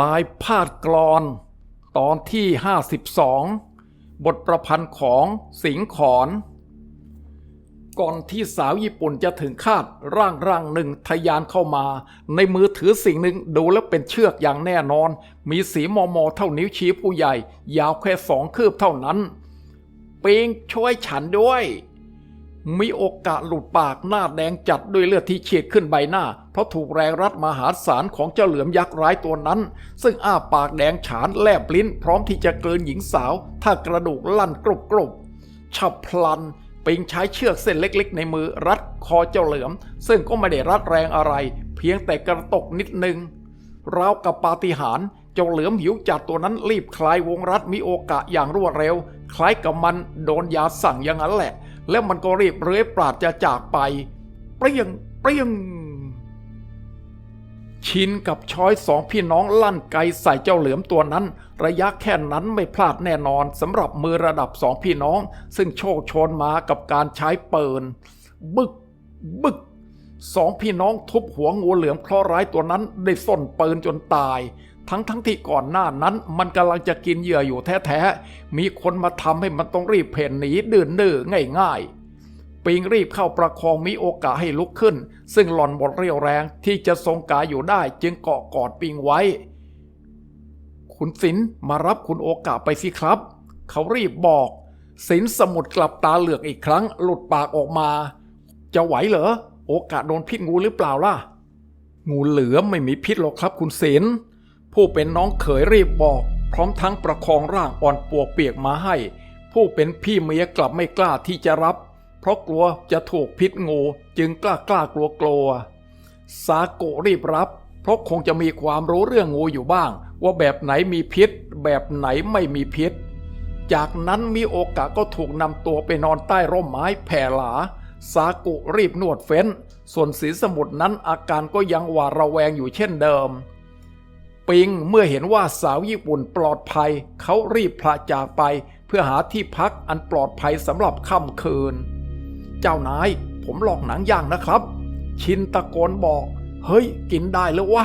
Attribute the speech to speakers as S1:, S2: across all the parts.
S1: ลายพาดกรอน ตอนที่ 52 บทประพันธ์ของสิงห์ขอนก่อนที่สาวญี่ปุ่นจะถึงคาดร่างร่างหนึ่งทะยานเข้ามา ในมือถือสิ่งหนึ่งดูแล้วเป็นเชือกอย่างแน่นอน มีสีมอมอเท่านิ้วชี้ผู้ใหญ่ ยาวแค่สองคืบเท่านั้นเปิงช่วยฉันด้วย มีโอกาสหลุดปากหน้าแดงจัดด้วยเลือดที่เฉียดขึ้นใบหน้า เพราะถูกแรงรัดมหาศาลของเจ้าเหลือมยักษ์ร้ายตัวนั้น ซึ่งอ้าปากแดงฉานแลบลิ้น พร้อมที่จะเกินหญิงสาว ถ้ากระดูกลั่นกรุบกรุบฉับพลันปิงใช้เชือกเส้นเล็กๆ ในมือรัดคอเจ้าเหลือม ซึ่งก็ไม่ได้รัดแรงอะไร เพียงแต่กระตกนิดนึงราวกับปาฏิหาริย์เจ้าเหลือมหิวจัดตัวนั้นรีบคลายวงรัดมีโอกาสอย่างรวดเร็ว คล้ายกับมันโดนยาสั่งอย่างนั้นแหละ แล้วมันก็รีบเลื้อยปราดจะจากไป เปรี้ยง เปรี้ยง ชินกับช้อยสองพี่น้องลั่นไกใส่เจ้าเหลือมตัวนั้น ระยะแค่นั้นไม่พลาดแน่นอนสำหรับมือระดับสองพี่น้อง ซึ่งโชคชนมากับการใช้เปินบึก บึกสองพี่น้องทุบหัวงูเหลือมเคราะร้ายตัวนั้นได้ส้นปืนจนตาย ทั้งทั้งที่ก่อนหน้านั้น มันกำลังจะกินเหยื่ออยู่แท้ๆ มีคนมาทำให้มันต้องรีบเพ่นหนีดื่นดื้อง่ายๆ ปิงรีบเข้าประคองมีโอกาสให้ลุกขึ้น ซึ่งหล่อนหมดเรี่ยวแรงที่จะทรงกายอยู่ได้จึงเกาะกอดปิงไว้ คุณศิลมารับคุณโอกาสไปสิครับ เขารีบบอกศิลสมุดกลับตาเหลือกอีกครั้ง หลุดปากออกมา จะไหวเหรอ โอกาสโดนพิษงูหรือเปล่าล่ะ งูเหลือมไม่มีพิษหรอกครับคุณศิล ผู้เป็นน้องเขยรีบบอก พร้อมทั้งประคองร่างอ่อนปวกเปียกมาให้ ผู้เป็นพี่เมียกลับไม่กล้าที่จะรับ เพราะกลัวจะถูกพิษงูจึงกล้ากล้ากลัวกลัวสาโกรีบรับ เพราะคงจะมีความรู้เรื่องงูอยู่บ้าง ว่าแบบไหนมีพิษ แบบไหนไม่มีพิษ จากนั้นมีโอกาสก็ถูกนำตัวไปนอนใต้ร่มไม้แผ่หลา สากุรีบนวดเฟ้น ส่วนสีสมุทรนั้นอาการก็ยังหวาดระแวงอยู่เช่นเดิม ปิงเมื่อเห็นว่าสาวญี่ปุ่นปลอดภัย เขารีบพละจากไป เพื่อหาที่พักอันปลอดภัยสำหรับค่ำคืน เจ้านาย ผมลอกหนังย่างนะครับ ชินตะโกนบอก เฮ้ย กินได้แล้ววะ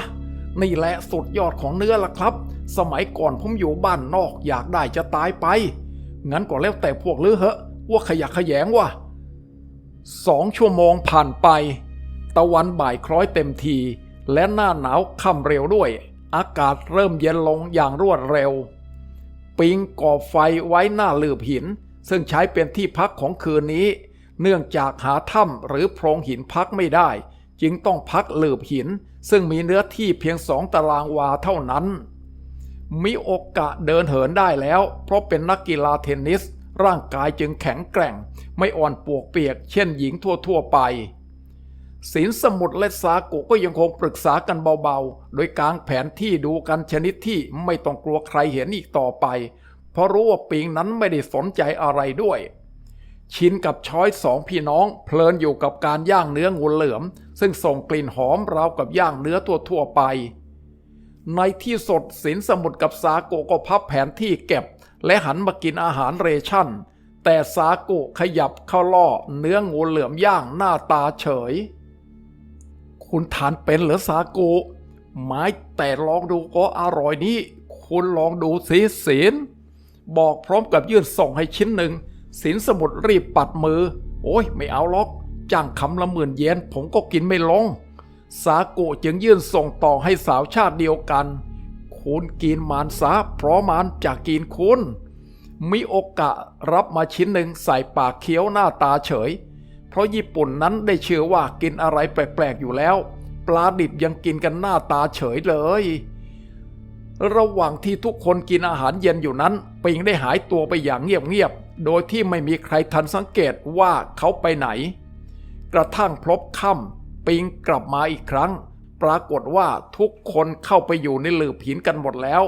S1: นี่แหละสุดยอดของเนื้อละครับ สมัยก่อนผมอยู่บ้านนอกอยากได้จะตายไป งั้นก็แล้วแต่พวกลือเหอะ ว่าขยักขยงวะสองชั่วโมงผ่านไป ตะวันบ่ายคล้อยเต็มที และหน้าหนาวค่ำเร็วด้วย อากาศเริ่มเย็นลงอย่างรวดเร็ว ปิงก่อไฟไว้หน้าลืบหิน ซึ่งใช้เป็นที่พักของคืนนี้ เนื่องจากหาถ้ำหรือโพรงหินพักไม่ได้ จึงต้องพักลืบหิน ซึ่งมีเนื้อที่เพียงสองตารางวาเท่านั้นมีโอกาสเดินเหินได้แล้ว เพราะเป็นนักกีฬาเทนนิส ร่างกายจึงแข็งแกร่ง ไม่อ่อนปวกเปียก เช่นหญิงทั่วๆไป ศินสมุทรและสากุก็ยังคงปรึกษากันเบาๆ โดยกางแผนที่ดูกันชนิดที่ไม่ต้องกลัวใครเห็นอีกต่อไป เพราะรู้ว่าปิงนั้นไม่ได้สนใจอะไรด้วย ชินกับช้อยสองพี่น้อง เพลินอยู่กับการย่างเนื้องูเหลือม ซึ่งส่งกลิ่นหอมราวกับย่างเนื้อทั่วไป ในที่สดสินสมุทรกับสาโกก็พับแผนที่เก็บ และหันมากินอาหารเรชั่น แต่สาโกขยับเข้าล่อเนื้องูเหลือมย่างหน้าตาเฉย คุณทานเป็นเหรอสาโกไม้แต่ลองดูก็อร่อยนี้คุณลองดูสิศินบอกพร้อมกับยื่นส่งให้ชิ้นหนึ่งสินสมุทรรีบปัดมือ โอ้ยไม่เอาล็อกจ้างคำละหมื่นเยนผมก็กินไม่ลง สาโกจึงยื่นส่งต่อให้สาวชาติเดียวกัน คุณกินมานซะเพราะมานจะกินคุณมีโอกาสรับมาชิ้นหนึ่งใส่ปากเคี้ยวหน้าตาเฉย ราะญี่ปุ่นนั้นได้เชื่อว่ากินอะไรแปลกๆอยู่แล้ว ปลาดิบยังกินกันหน้าตาเฉยเลย ระหว่างที่ทุกคนกินอาหารเย็นอยู่นั้น ปิงได้หายตัวไปอย่างเงียบๆโดยที่ไม่มีใครทันสังเกตว่าเขาไปไหน กระทั่งพลบค่ำปิงกลับมาอีกครั้ง ปรากฏว่าทุกคนเข้าไปอยู่ในหลืบหินกันหมดแล้ว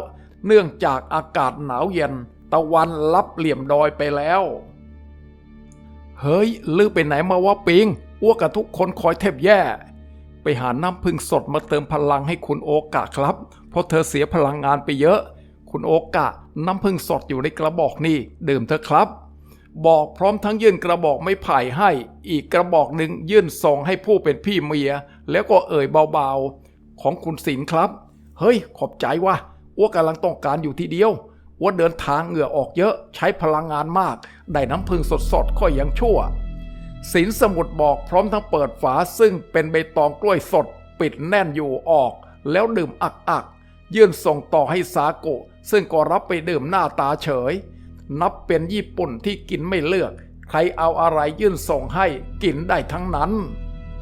S1: เนื่องจากอากาศหนาวเย็น ตะวันลับเหลี่ยมดอยไปแล้ว เฮ้ย ลือไปไหนมาวะปิงอ้วกกับทุกคนคอยแทบแย่ ไปหาน้ำพึ่งสดมาเติมพลังให้คุณโอกะครับ เพราะเธอเสียพลังงานไปเยอะ คุณโอกะ น้ำพึ่งสดอยู่ในกระบอกนี่ ดื่มเถอะครับ บอกพร้อมทั้งยื่นกระบอกไม้ไผ่ให้ อีกกระบอกหนึ่งยื่นส่งให้ผู้เป็นพี่เมีย แล้วก็เอ่ยเบาๆ ของคุณศิลครับ เฮ้ย ขอบใจว่ะอ้วกกำลังต้องการอยู่ทีเดียว อ้วเดินทางเหงื่อออกเยอะใช้พลังงานมาก ได้น้ำพึ่งสดๆค่อยยังชั่วสินสมุดบอกพร้อมทั้งเปิดฝาซึ่งเป็นใบตองกล้วยสด ปิดแน่นอยู่ออก แล้วดื่มอักอักๆยื่นส่งต่อให้สาโกะซึ่งก็รับไปดื่มหน้าตาเฉย นับเป็นญี่ปุ่นที่กินไม่เลือก ใครเอาอะไรยื่นส่งให้กินได้ทั้งนั้น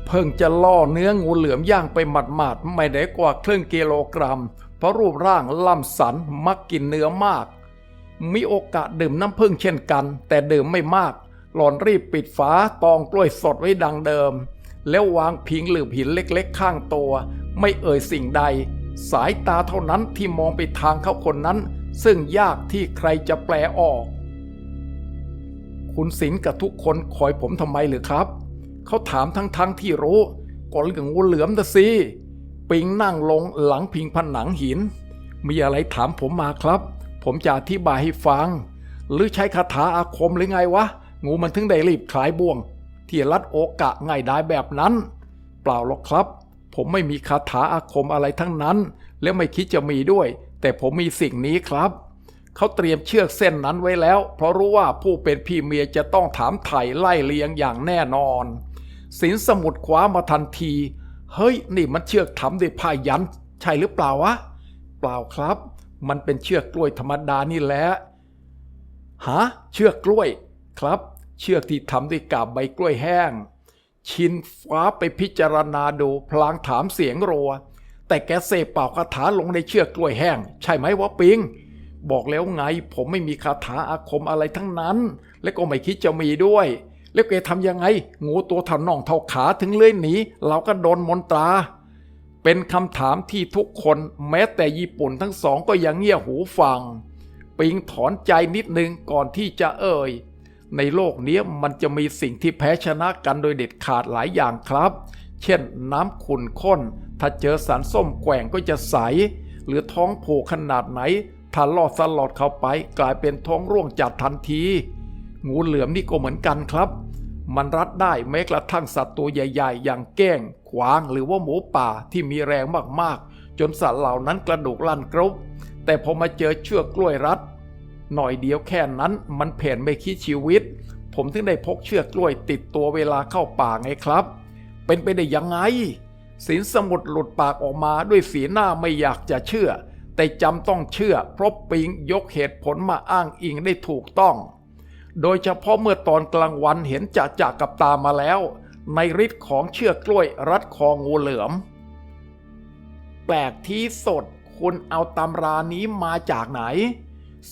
S1: เพิ่งจะล่อเนื้องูเหลือมย่างไปหมาดๆไม่ได้กว่าครึ่งกิโลกรัม เพราะรูปร่างล่ำสันมักกินเนื้อมาก มีโอกาสดื่มน้ำผึ้งเช่นกัน แต่ดื่มไม่มาก หลอนรีบปิดฝาตองกล้วยสดไว้ดังเดิม แล้ววางพิงหลืบหินเล็กๆ ข้างตัว ไม่เอ่ยสิ่งใด สายตาเท่านั้นที่มองไปทางเขาคนนั้น ซึ่งยากที่ใครจะแปลออก คุณสินกับทุกคนคอยผมทำไมหรือครับ เขาถามทั้งๆทที่รู้ก็เรื่องงูเหลือมนะสิ ปิงนั่งลงหลังพิงผนังหิน มีอะไรถามผมมาครับ ผมจะอธิบายให้ฟัง หรือใช้คาถาอาคมหรือไงวะ งูมันถึงได้รีบคลายบ่วง ที่รัดโอกะง่ายได้แบบนั้น เปล่าหรอกครับ ผมไม่มีคาถาอาคมอะไรทั้งนั้น และไม่คิดจะมีด้วย แต่ผมมีสิ่งนี้ครับ เขาเตรียมเชือกเส้นนั้นไว้แล้ว เพราะรู้ว่าผู้เป็นพี่เมียจะต้องถามไถ่ไล่เลียงอย่างแน่นอนสินสมุดคว้ามาทันที เฮ้ย นี่มันเชือกทำด้วยผ้ายัน ใช่หรือเปล่าวะ เปล่าครับ มันเป็นเชือกกล้วยธรรมดานี่แหละฮะเชือกกล้วยครับ เชือกที่ทำด้วยกาบใบกล้วยแห้ง ชินฟ้าไปพิจารณาดูพลางถามเสียงรัว แต่แกเสเป่าคาถาลงในเชือกกล้วยแห้ง ใช่ไหมวะปิง บอกแล้วไงผมไม่มีคาถาอาคมอะไรทั้งนั้น และก็ไม่คิดจะมีด้วย แล้วแกทำยังไง งูตัวเท่าน่องเท่าขาถึงเลื่อยหนีเราก็โดนมนตรา เป็นคำถามที่ทุกคนแม้แต่ญี่ปุ่นทั้งสองก็ยังเงี่ยหูฟัง ปิงถอนใจนิดนึงก่อนที่จะเอ่ย ในโลกนี้มันจะมีสิ่งที่แพ้ชนะกันโดยเด็ดขาดหลายอย่างครับ เช่นน้ำขุ่นข้น ถ้าเจอสารส้มแกว่งก็จะใส หรือท้องโผขนาดไหนถ้าลอดสลอดเข้าไปกลายเป็นท้องร่วงจัดทันที งูเหลือมนี่ก็เหมือนกันครับ มันรัดได้แม้กระทั่งสัตว์ตัวใหญ่ ๆ อย่างแก้ง ขวางหรือว่าหมูป่าที่มีแรงมากๆ จนสัตว์เหล่านั้นกระดูกลั่นกรุบแต่พอมาเจอเชือกกล้วยรัด หน่อยเดียวแค่นั้นมันเพ่นไม่คิดชีวิต ผมถึงได้พกเชือกกล้วยติดตัวเวลาเข้าป่าไงครับ เป็นไปได้ยังไงสินสมุดหลุดปากออกมาด้วยสีหน้าไม่อยากจะเชื่อ แต่จำต้องเชื่อเพราะปิงยกเหตุผลมาอ้างอิงได้ถูกต้อง โดยเฉพาะเมื่อตอนกลางวันเห็นจะจะกับตามาแล้ว ในฤทธิ์ของเชือกกล้วยรัดคองูเหลือม แปลกที่สดคุณเอาตำรานี้มาจากไหน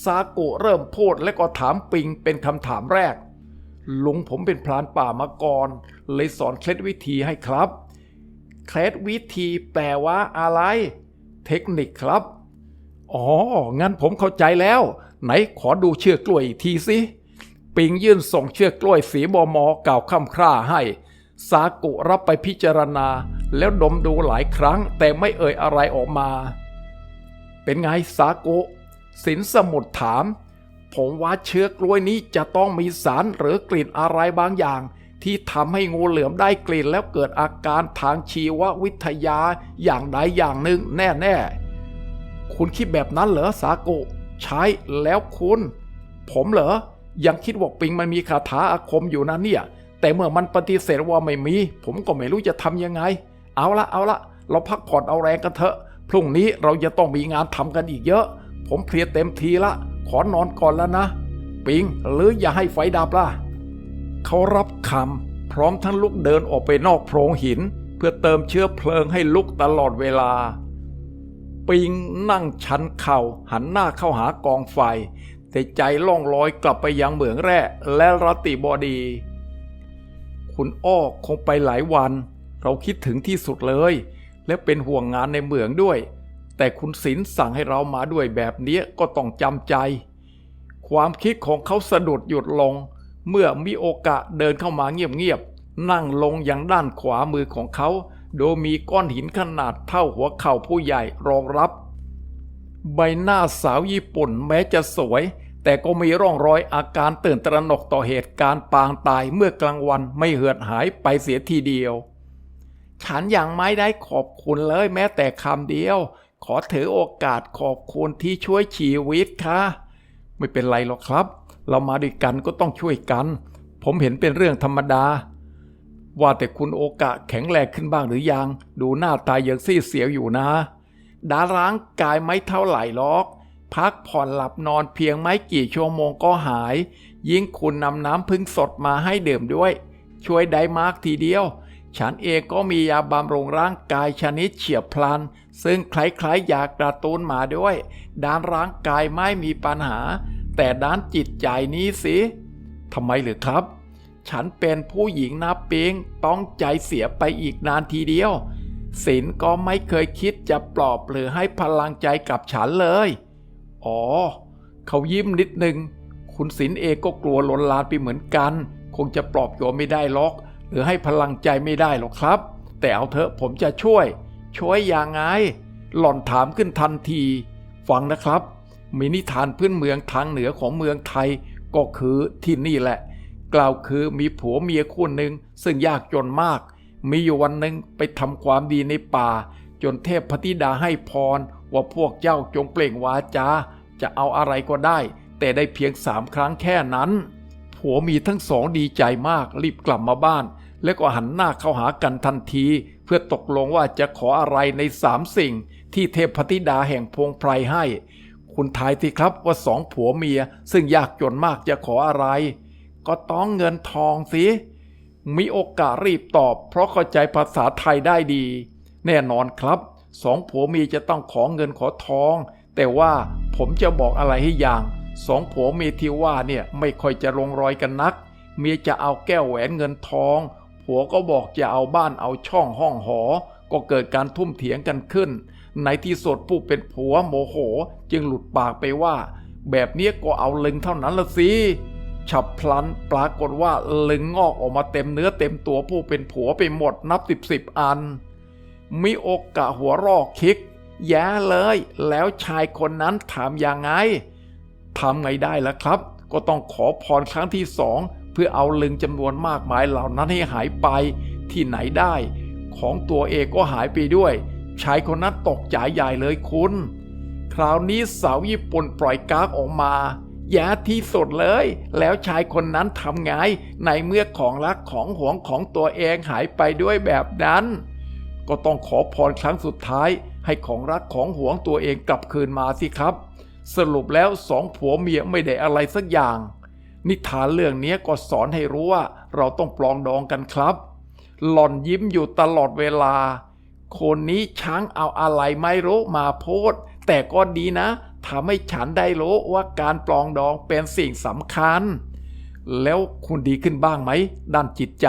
S1: ซากุเริ่มพูดและก็ถามปิงเป็นคำถามแรก ลุงผมเป็นพรานป่ามาก่อน เลยสอนเคล็ดวิธีให้ครับ เคล็ดวิธีแปลว่าอะไร เทคนิคครับ อ๋อ งั้นผมเข้าใจแล้ว ไหนขอดูเชือกกล้วยอีกทีสิ ปิงยื่นส่งเชือกกล้วยสีบอมอเก่าค่ำคร่าให้ซากุรับไปพิจารณา แล้วดมดูหลายครั้ง แต่ไม่เอ่ยอะไรออกมา เป็นไงซากุสินสมุดถาม ผมว่าเชือกกล้วยนี้จะต้องมีสารหรือกลิ่นอะไรบางอย่าง ที่ทำให้งูเหลือมได้กลิ่นแล้วเกิดอาการทางชีววิทยาอย่างใดอย่างหนึ่งแน่ๆ คุณคิดแบบนั้นเหรอสาโกะใช่แล้วคุณ ผมเหรอ ยังคิดว่าปิงมันมีคาถาอาคมอยู่นะเนี่ย แต่เมื่อมันปฏิเสธว่าไม่มี ผมก็ไม่รู้จะทำยังไง เอาละเอาละเราพักผ่อนเอาแรงกันเถอะ พรุ่งนี้เราจะต้องมีงานทำกันอีกเยอะ ผมเพลียเต็มทีละ ขอนอนก่อนแล้วนะ ปิงหรืออย่าให้ไฟดับล่ะ เขารับคำพร้อมทั้งลุกเดินออกไปนอกโพรงหิน เพื่อเติมเชื้อเพลิงให้ลุกตลอดเวลาปิงนั่งชันเข่าหันหน้าเข้าหากองไฟ แต่ใจล่องลอยกลับไปยังเหมืองแร่และรติบอดี คุณอ้อคงไปหลายวัน เราคิดถึงที่สุดเลย และเป็นห่วงงานในเหมืองด้วย แต่คุณศิลสั่งให้เรามาด้วยแบบนี้ก็ต้องจำใจ ความคิดของเขาสะดุดหยุดลง เมื่อมีโอกาสเดินเข้ามาเงียบๆนั่งลงอย่างด้านขวามือของเขา โดยมีก้อนหินขนาดเท่าหัวเข่าผู้ใหญ่รองรับ ใบหน้าสาวญี่ปุ่นแม้จะสวย แต่ก็มีร่องรอยอาการตื่นตระหนกต่อเหตุการณ์ปางตายเมื่อกลางวันไม่เหือดหายไปเสียทีเดียว ฉันยังไม่ได้ขอบคุณเลยแม้แต่คำเดียว ขอถือโอกาสขอบคุณที่ช่วยชีวิตค่ะ ไม่เป็นไรหรอกครับ เรามาด้วยกันก็ต้องช่วยกัน ผมเห็นเป็นเรื่องธรรมดา ว่าแต่คุณโอกะแข็งแรงขึ้นบ้างหรือยัง ดูหน้าตายังซีดเสียวอยู่นะดาร้างกายไม่เท่าไหร่หรอก พักผ่อนหลับนอนเพียงไม่กี่ชั่วโมงก็หาย ยิ่งคุณนำน้ำพึ่งสดมาให้ดื่มด้วย ช่วยได้มากทีเดียว ฉันเองก็มียาบำรุงร่างกายชนิดเฉียบพลัน ซึ่งคล้ายๆยากระตูนมาด้วย ด้านร่างกายไม่มีปัญหา แต่ด้านจิตใจนี้สิทำไมหรือครับ ฉันเป็นผู้หญิงนับเปิงต้องใจเสียไปอีกนานทีเดียวศิลก็ไม่เคยคิดจะปลอบหรือให้พลังใจกับฉันเลย อ๋อ เขายิ้มนิดนึง คุณศิลเองก็กลัวหลนลานไปเหมือนกัน คงจะปลอบโยนไม่ได้หรอก หรือให้พลังใจไม่ได้หรอกครับ แต่เอาเถอะผมจะช่วย ช่วยอย่างไง หล่อนถามขึ้นทันที ฟังนะครับ มีนิทานพื้นเมืองทางเหนือของเมืองไทย ก็คือที่นี่แหละ กล่าวคือมีผัวเมียคู่หนึ่งซึ่งยากจนมาก มีอยู่วันหนึ่งไปทำความดีในป่า จนเทพพธิดาให้พรว่าพวกเจ้าจงเปล่งวาจา จะเอาอะไรก็ได้ แต่ได้เพียงสามครั้งแค่นั้น ผัวมีทั้งสองดีใจมากรีบกลับมาบ้าน แล้วก็หันหน้าเข้าหากันทันที เพื่อตกลงว่าจะขออะไรในสามสิ่ง ที่เทพธิดาแห่งพงไพรให้ คุณทายสิครับว่าสองผัวเมียซึ่งยากจนมากจะขออะไร ก็ต้องเงินทองสิมีโอกาสรีบตอบ เพราะเข้าใจภาษาไทยได้ดี แน่นอนครับสองผัวเมียจะต้องขอเงินขอทอง แต่ว่า ผมจะบอกอะไรให้อย่าง สองผัวเมียที่ว่าเนี่ยไม่ค่อยจะลงรอยกันนัก เมียจะเอาแก้วแหวนเงินทอง ผัวก็บอกจะเอาบ้านเอาช่องห้องหอ ก็เกิดการทุ่มเถียงกันขึ้น ในที่สุดผู้เป็นผัวโมโหจึงหลุดปากไปว่า แบบนี้ก็เอาลึงเท่านั้นละสิฉับพลันปรากฏว่าลึงงอกออกมาเต็มเนื้อเต็มตัวผู้เป็นผัวไปหมดนับสิบสิบอันมีโอกาสหัวรอกคิก แย่เลย แล้วชายคนนั้นถามยังไงทำไงได้ล่ะครับ ก็ต้องขอพรครั้งที่สองเพื่อเอาลึงจำนวนมากมายเหล่านั้นให้หายไป ที่ไหนได้ ของตัวเองก็หายไปด้วย ชายคนนั้นตกใจใหญ่เลยคุณ คราวนี้สาวญี่ปุ่นปล่อยกากออกมาแย่ที่สุดเลย แล้วชายคนนั้นทำไงในเมื่อของรักของหวงของตัวเองหายไปด้วยแบบนั้น ก็ต้องขอพรครั้งสุดท้าย ให้ของรักของหวงตัวเองกลับคืนมาสิครับ สรุปแล้วสองผัวเมียไม่ได้อะไรสักอย่าง นิทานเรื่องนี้ก็สอนให้รู้ว่าเราต้องปลองดองกันครับ หล่อนยิ้มอยู่ตลอดเวลา คนนี้ช้างเอาอะไรไม่รู้มาโพดแต่ก็ดีนะทำให้ฉันได้รู้ว่าการปลองดองเป็นสิ่งสำคัญ แล้วคุณดีขึ้นบ้างไหมด้านจิตใจ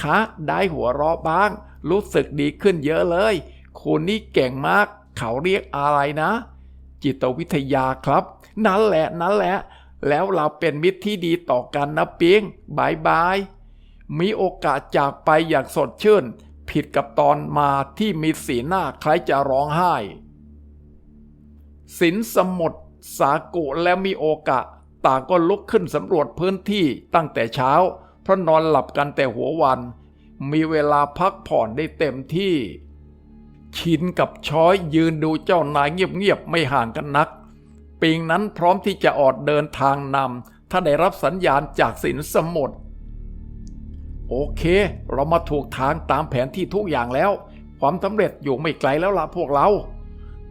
S1: คะได้หัวเราะบ้าง รู้สึกดีขึ้นเยอะเลย คุณนี่เก่งมาก เขาเรียกอะไรนะ จิตวิทยาครับ นั่นแหละนั่นแหละ แล้วเราเป็นมิตรที่ดีต่อกันนะเปียงบายบายมีโอกาสจากไปอย่างสดชื่น ผิดกับตอนมาที่มีสีหน้าคล้ายจะร้องไห้สินสมุทรสากุและมีโอกาสต่างก็ลุกขึ้นสำรวจพื้นที่ตั้งแต่เช้า เพราะนอนหลับกันแต่หัววัน มีเวลาพักผ่อนได้เต็มที่ ชินกับช้อยยืนดูเจ้านายเงียบๆไม่ห่างกันนัก ปิงนั้นพร้อมที่จะออดเดินทางนำถ้าได้รับสัญญาณจากสินสมุทรโอเค เรามาถูกทางตามแผนที่ทุกอย่างแล้ว ความสำเร็จอยู่ไม่ไกลแล้วล่ะพวกเรา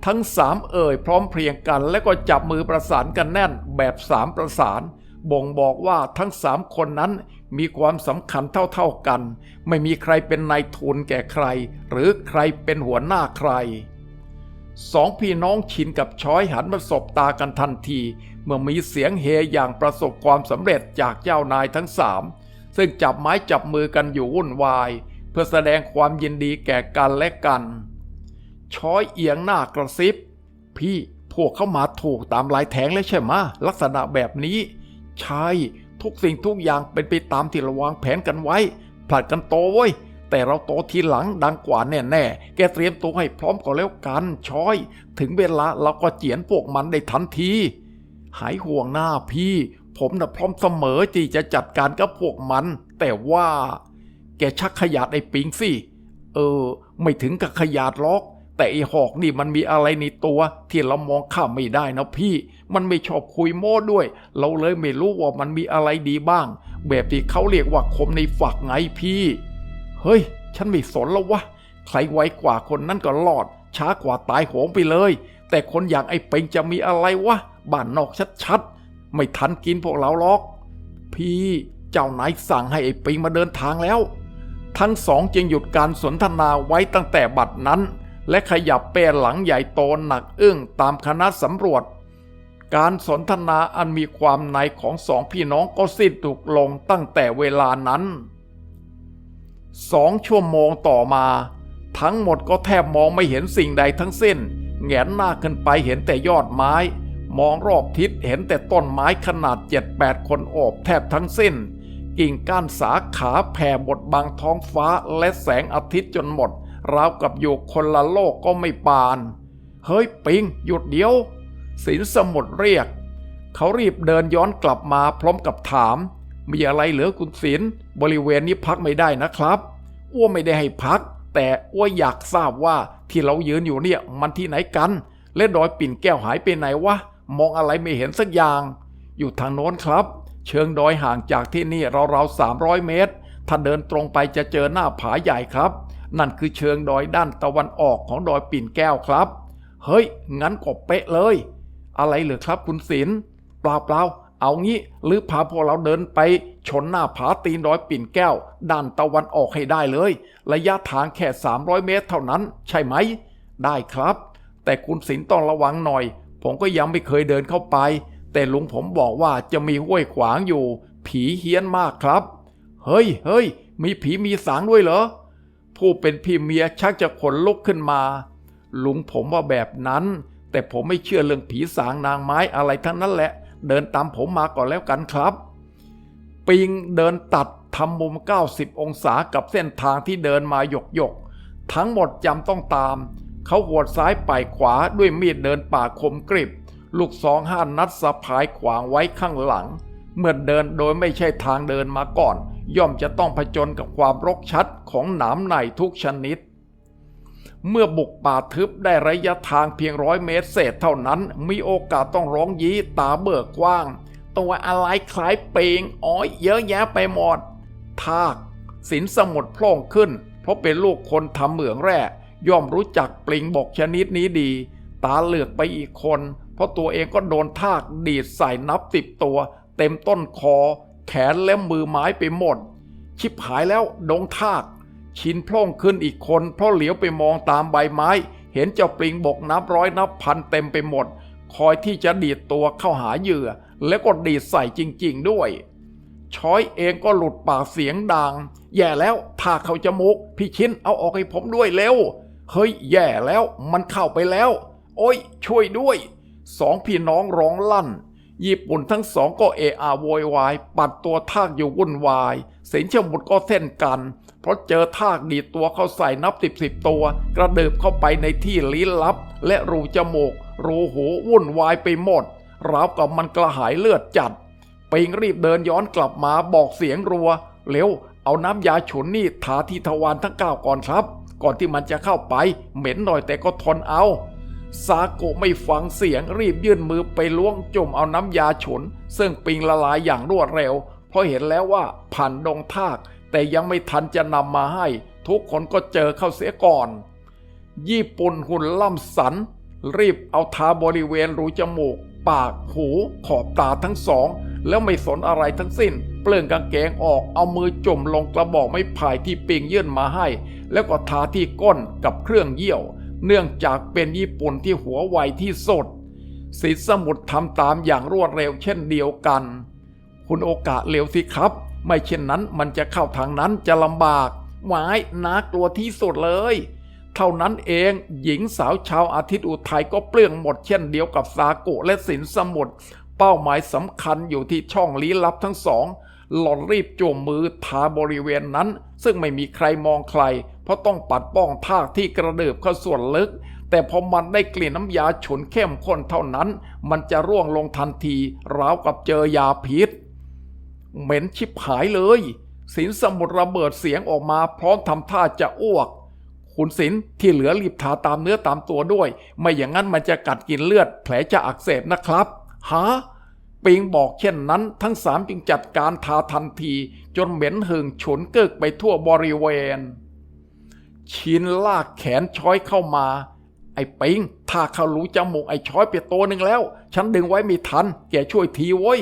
S1: ทั้งสามเอ่ยพร้อมเพรียงกัน แล้วก็จับมือประสานกันแน่นแบบสามประสาน บ่งบอกว่าทั้งสามคนนั้น มีความสำคัญเท่าๆกัน ไม่มีใครเป็นนายทุนแก่ใคร หรือใครเป็นหัวหน้าใคร สองพี่น้องชินกับช้อยหันมาสบตากันทันที เมื่อมีเสียงเฮอย่างประสบความสำเร็จจากเจ้านายทั้งสามซึ่งจับไม้จับมือกันอยู่วุ่นวาย เพื่อแสดงความยินดีแก่กันและกัน ช้อยเอียงหน้ากระซิบ พี่พวกเขามาถูกตามลายแทงแล้วใช่ไหมลักษณะแบบนี้ ใช่ ทุกสิ่งทุกอย่างเป็นไปตามที่เราวางแผนกันไว้ ผลัดกันโตเว้ย แต่เราโตทีหลังดังกว่าแน่ๆ แกเตรียมตัวให้พร้อมก่อนแล้วกันช้อย ถึงเวลาเราก็เจียนพวกมันได้ทันที หายห่วงหน้าพี่ ผมน่ะพร้อมเสมอที่จะจัดการกับพวกมัน แต่ว่า แกชักขยาดไอ้ปิงสิ เออ ไม่ถึงกับขยาดหรอก แต่ไอหอกนี่มันมีอะไรในตัวที่เรามองข้ามไม่ได้นะพี่ มันไม่ชอบคุยโม้ด้วย เราเลยไม่รู้ว่ามันมีอะไรดีบ้าง แบบที่เขาเรียกว่าคมในฝักไงพี่ เฮ้ย ฉันไม่สนแล้ววะ ใครไวกว่าคนนั้นก็รอด ช้ากว่าตายโหงไปเลย แต่คนอย่างไอ้เป็งจะมีอะไรวะ บ้านนอกชัดๆ ไม่ทันกินพวกเราหรอก พี่เจ้านายสั่งให้ไอ้ปิงมาเดินทางแล้ว ทั้งสองจึงหยุดการสนทนาไว้ตั้งแต่บัดนั้น และขยับเป้หลังใหญ่โตหนักอึ้งตามคณะสำรวจ การสนทนาอันมีความในของสองพี่น้องก็สิ้นสุดลงตั้งแต่เวลานั้นสองชั่วโมงต่อมา ทั้งหมดก็แทบมองไม่เห็นสิ่งใดทั้งสิ้น แงนหน้าขึ้นไปเห็นแต่ยอดไม้ มองรอบทิศเห็นแต่ต้นไม้ขนาดเจ็ดแปดคนโอบแทบทั้งสิ้น กิ่งก้านสาขาแผ่บดบังท้องฟ้าและแสงอาทิตย์จนหมด ราวกับอยู่คนละโลกก็ไม่ปาน เฮ้ยปิง หยุดเดี๋ยวสินสมุดเรียก เขารีบเดินย้อนกลับมาพร้อมกับถาม มีอะไรเหลือคุณศิลบริเวณนี้พักไม่ได้นะครับอ้วไม่ได้ให้พัก แต่อ้วอยากทราบว่าที่เรายืนอยู่เนี่ยมันที่ไหนกัน และดอยปิ่นแก้วหายไปไหนวะมองอะไรไม่เห็นสักอย่าง อยู่ทางโน้นครับ เชิงดอยห่างจากที่นี่ราวๆ300 เมตร ถ้าเดินตรงไปจะเจอหน้าผาใหญ่ครับ นั่นคือเชิงดอยด้านตะวันออกของดอยปิ่นแก้วครับ เฮ้ย งั้นก็เป๊ะเลย อะไรเหรือครับคุณศิลป์เปล่าเปล่าเอางี้หรือพาพวกเราเดินไป ชนหน้าผาตีนดอยปิ่นแก้ว ด้านตะวันออกให้ได้เลย ระยะทางแค่ 300 เมตรเท่านั้น ใช่ไหม ได้ครับ แต่คุณศิลป์ต้องระวังหน่อย ผมก็ยังไม่เคยเดินเข้าไป แต่ลุงผมบอกว่าจะมีห้วยขวางอยู่ ผีเฮี้ยนมากครับ เฮ้ยเฮ้ยมีผีมีสางด้วยเหรอ ผู้เป็นพี่เมียชักจะขนลุกขึ้นมา ลุงผมว่าแบบนั้น แต่ผมไม่เชื่อเรื่องผีสางนางไม้อะไรทั้งนั้นแหละ เดินตามผมมาก่อนแล้วกันครับ ปิงเดินตัดทำมุม 90 องศากับเส้นทางที่เดินมาหยกหยกทั้งหมดจำต้องตาม เขาหัวดซ้ายไปขวาด้วยมีดเดินป่าคมกริบ ลูกสองห้านัดสะพายขวางไว้ข้างหลัง เมื่อเดินโดยไม่ใช่ทางเดินมาก่อน ย่อมจะต้องผจญกับความรกชัดของหนามในทุกชนิด เมื่อบุกป่าทึบได้ระยะทางเพียงร้อยเมตรเศษเท่านั้น มีโอกาสต้องร้องยี้ตาเบิกกว้าง ตัวอะไรคล้ายเปงอ้อยเยอะแยะไปหมด ทากสินสมุดพล่งขึ้น เพราะเป็นลูกคนทำเหมืองแร่ย่อมรู้จักปลิงบกชนิดนี้ดี ตาเหลือกไปอีกคน เพราะตัวเองก็โดนทากดีดใส่นับสิบตัว เต็มต้นคอ แขนและมือไม้ไปหมด ชิบหายแล้วดงทาก ชินพล่องขึ้นอีกคน เพราะเหลียวไปมองตามใบไม้ เห็นเจ้าปลิงบกนับร้อยนับพันเต็มไปหมด คอยที่จะดีดตัวเข้าหาเหยื่อ แล้วก็ดีดใส่จริง ๆ ด้วย ช้อยเองก็หลุดปากเสียงดัง แย่แล้วถ้าเขาจมูกพี่ชินเอาออกให้ผมด้วยเร็ว เฮ้ยแย่แล้วมันเข้าไปแล้ว โอ้ยช่วยด้วย สองพี่น้องร้องลั่น ญี่ปุ่นทั้งสองก็เอะอะโวยวาย ปัดตัวทากอยู่วุ่นวาย สินเชมุดก็เส้นกัน เพราะเจอทากดีตัวเข้าใส่นับสิบสิบตัว กระเดิบเข้าไปในที่ลี้ลับ และรูจมูก รูหูวุ่นวายไปหมด ราวกับมันกระหายเลือดจัดปิงรีบเดินย้อนกลับมาบอกเสียงรัว เร็ว เอาน้ำยาฉุนนี่ทาที่ทวารทั้งเก้าก่อนครับ ก่อนที่มันจะเข้าไป เหม็นหน่อยแต่ก็ทนเอา ซาโกะไม่ฟังเสียงรีบยื่นมือไปล้วงจุ่มเอาน้ำยาฉุน ซึ่งปิงละลายอย่างรวดเร็ว เพราะเห็นแล้วว่าผ่านดงทาก แต่ยังไม่ทันจะนำมาให้ ทุกคนก็เจอเข้าเสียก่อน ญี่ปุ่นหุ่นล่ำสัน รีบเอาทาบริเวณรูจมูก ปากหูขอบตาทั้งสอง แล้วไม่สนอะไรทั้งสิ้น เปลื้องกางเกงออกเอามือจุ่มลงกระบอกไม้ไผ่ที่ปิงยื่นมาให้ แล้วก็ทาที่ก้นกับเครื่องเยี่ยว เนื่องจากเป็นญี่ปุ่นที่หัวไวที่สุดสินสมุทรทำตามอย่างรวดเร็วเช่นเดียวกัน คุณโอกาสเร็วสิครับ ไม่เช่นนั้นมันจะเข้าทางนั้นจะลำบากหวายน่ากลัวที่สุดเลย เท่านั้นเองหญิงสาวชาวอาทิตย์อุทัยก็เปลื้องหมดเช่นเดียวกับซาโกะและสินสมุทรเป้าหมายสำคัญอยู่ที่ช่องลี้ลับทั้งสอง หล่อนรีบจมมือทาบริเวณนั้น ซึ่งไม่มีใครมองใคร เพราะต้องปัดป้องทากที่กระเดิบเข้าส่วนลึก แต่พอมันได้กลิ่นน้ำยาฉุนเข้มข้นเท่านั้น มันจะร่วงลงทันทีราวกับเจอยาพิษ เหม็นชิบหายเลย สินสมุทระเบิดเสียงออกมาพร้อมทำท่าจะอ้วกคุณศิลที่เหลือรีบทาตามเนื้อตามตัวด้วย ไม่อย่างนั้นมันจะกัดกินเลือด แผลจะอักเสบนะครับฮะปิงบอกเช่นนั้น ทั้งสามจึงจัดการทาทันที จนเหม็นหึงฉุนเกิกไปทั่วบริเวณ ชินลากแขนช้อยเข้ามา ไอ้ปิง ถ้าเขารู้จมูกไอ้ช้อยไปตัวหนึ่งแล้ว ฉันดึงไว้ไม่ทัน แกช่วยทีโว้ย